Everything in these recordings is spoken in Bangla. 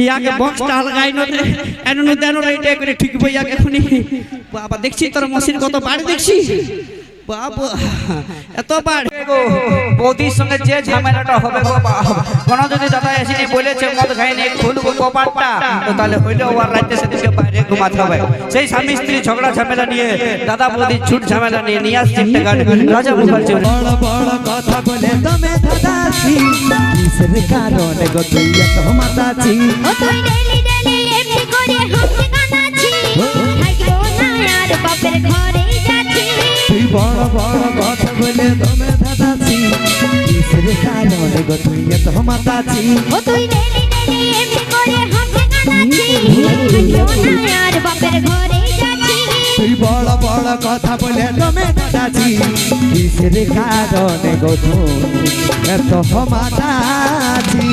ইয়াকে বক্সটা আলগাই নতে এনু দেন রাইটে করে ঠিক বইয়াকে এখনি বাবা দেখছি তোর মশিন কত বাড়ি দেখছি। বাবা এত বাড়ি। গো বৌদির সঙ্গে যে ঝামেলাটা হবে গো বাপ এসে বলেছে মদ খাইনি খুলবো কপাটটা। তো তাহলে হইলে ওর রাতে সেদিকে বাইরে ঘুমাতে হবে। সেই স্বামী স্ত্রী ঝগড়া ঝামেলা নিয়ে দাদা বৌদি ছুট ঝামেলা নিয়ে নিয়ে আসছে একটা গান। রাজা মুখার্জি বড় বড় কথা বলে তুমি দাদাছি কিসের কারণ গো তুই এত মাতাছি ও তুই ডেলি ডেলি এমনি করে হাসতে থাকব না আর বাপের ঘরে যাচ্ছি। তুই বড় বড় কথা বলে তুমি গো তুই এত মাতাছি ও তুই ডেলি ডেলি এমনি করে হাসতে কানাচ্ছি আর বাপের ঘরে যাচ্ছি তুই বড় বড় কথা বলে তুমি দাদাছি কিসের কারণ গো তুই এত মাতাছি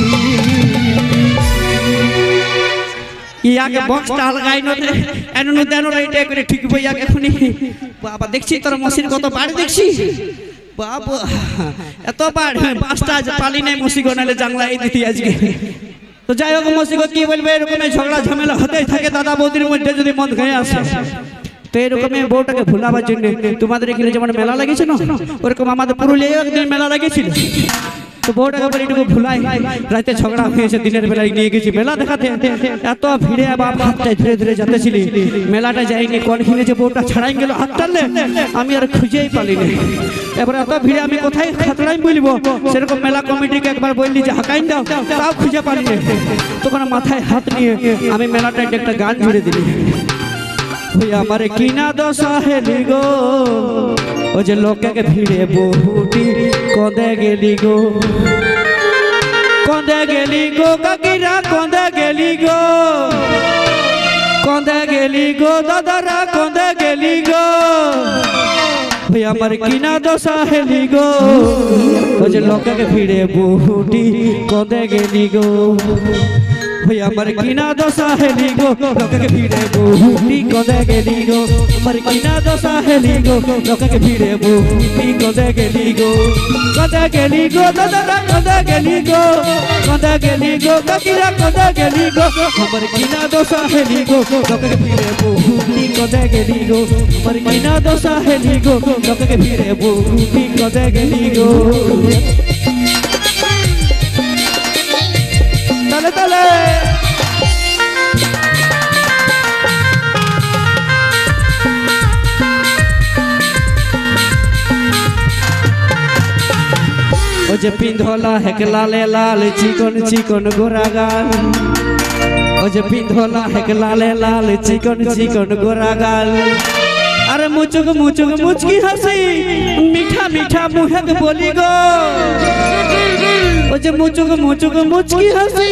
ইয়াকে বক্সটা লাগাই নতে এনু দেন রাইটে করে ঠিক বইয়াকে খুনি বাবা, দেখছি তোর মশিন কত বাড়ি দেখছি। বাবা পাঁচটা পালি নাই এই দিতি আজকে। তো যাই হোক মসিগো কি বলবে এরকম ঝগড়া ঝামেলা হতেই থাকে দাদা বৌদির মধ্যে যদি মদ খেয়ে আসে। তো এরকম বউটাকে ভুলাবার জন্য তোমাদের এখানে যেমন মেলা লাগিয়েছে না ওরকম আমাদের পুরুলিয়ায় একদিন মেলা লাগিয়েছিল। তো বউটাকে বলে একটু ভুলাই রাতে ঝগড়া হয়েছে দিনের বেলায় নিয়ে গেছি মেলা দেখাতে। এত ভিড়ে বাপ হাতটা ধীরে ধীরে যেতেছিলি। মেলাটা যাইনি কিনে যে বউটা ছাড়াই গেল হাত টানলে। আমি আর খুঁজেই পালিনি। এবার এত ভিড়ে আমি কোথায় খাতড়াই বলব? সেরকম মেলা কমিটিকে একবার বললি যে, হাকাইন দাও, তাও খুঁজে পালিনি তখন মাথায় হাত নিয়ে আমি মেলাটা একটা গান জুড়ে দিলি। ওই আমার কিনা দশা হেলি গো, ও যে লোককে ভিড়ে বহুটি কদে গেলি গো। কদে গেলি গো কাকিরা, কদে গেলি গো। কদে গেলি গো দাদারা, কদে গেলি গো। ওই আমার কিনা দশা হেলি গো। ওই যে লঙ্কাকে ফিরে বহুটি কদে গেলি গো। ওই আমার কিনা দশা হেলি গো, লোককে ভিড়ে বহুটি কদে গেলি গো আমার কিনা দশা হেলি গো, লোককে ভিড়ে বহুটি কদে গেলি গো কদে গেলি গো দাদা কদে গেলি গো কদে গেলি গো কাকিরা কদে গেলি গো। আমার কিনা দশা হেলি গো, লোককে ভিড়ে বহুটি কদে গেলি গো আমার কিনা দশা হেলি গো, লোককে ভিড়ে বহুটি কদে গেলি গো। যে পিন্ধলা হেক লালে, চিকন চিকন গোরা গাল। ও যে পিন্ধলা হেক লালে লাল, চিকন চিকন গোরা গাল। আরে মুচুক মুচুক, মুচকি হাসি, মিঠা মিঠা মুহেক বলি গো। ও যে মুচুক মুচুক, মুচকি হাসি,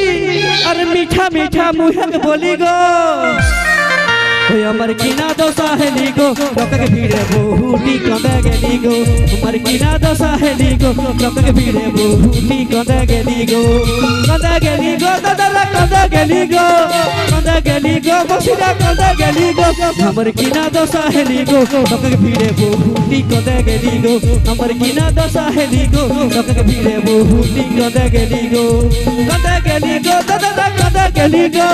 আরে মিঠা মিঠা মুহেক বলি গো। ওই আমার কিনা দশা হেলি গো। লোককে ভিড়ে বহুটি কঁদে গেলি গো। আমার কিনা দশা হেলি গো। লোককে ভিড়ে বহুটি কঁদে গেলি গো। কঁদে গেলি গো দাদা কঁদে গেলি গো। কঁদে গেলি গো বসিরা কঁদে গেলি গো আমার কিনা দশা হেলি গো লোককে ভিড়ে বহুটি কঁদে গেলি গো আমার কিনা দশা হেলি গো লোককে ভিড়ে বহুটি কঁদে গেলি গো কঁদে গেলি গো দাদারা কঁদে গেলি গো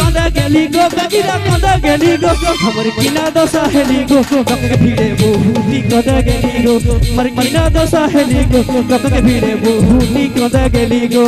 কঁদে গেলি গো কাকিরা কঁদে গেলি গো আমার কিনা দশা হেলি গো লোককে ভিড়ে বহুটি কঁদে গেলি গো আমার কিনা দশা হেলি গো লোককে ভিড়ে বহুটি কঁদে গেলি গো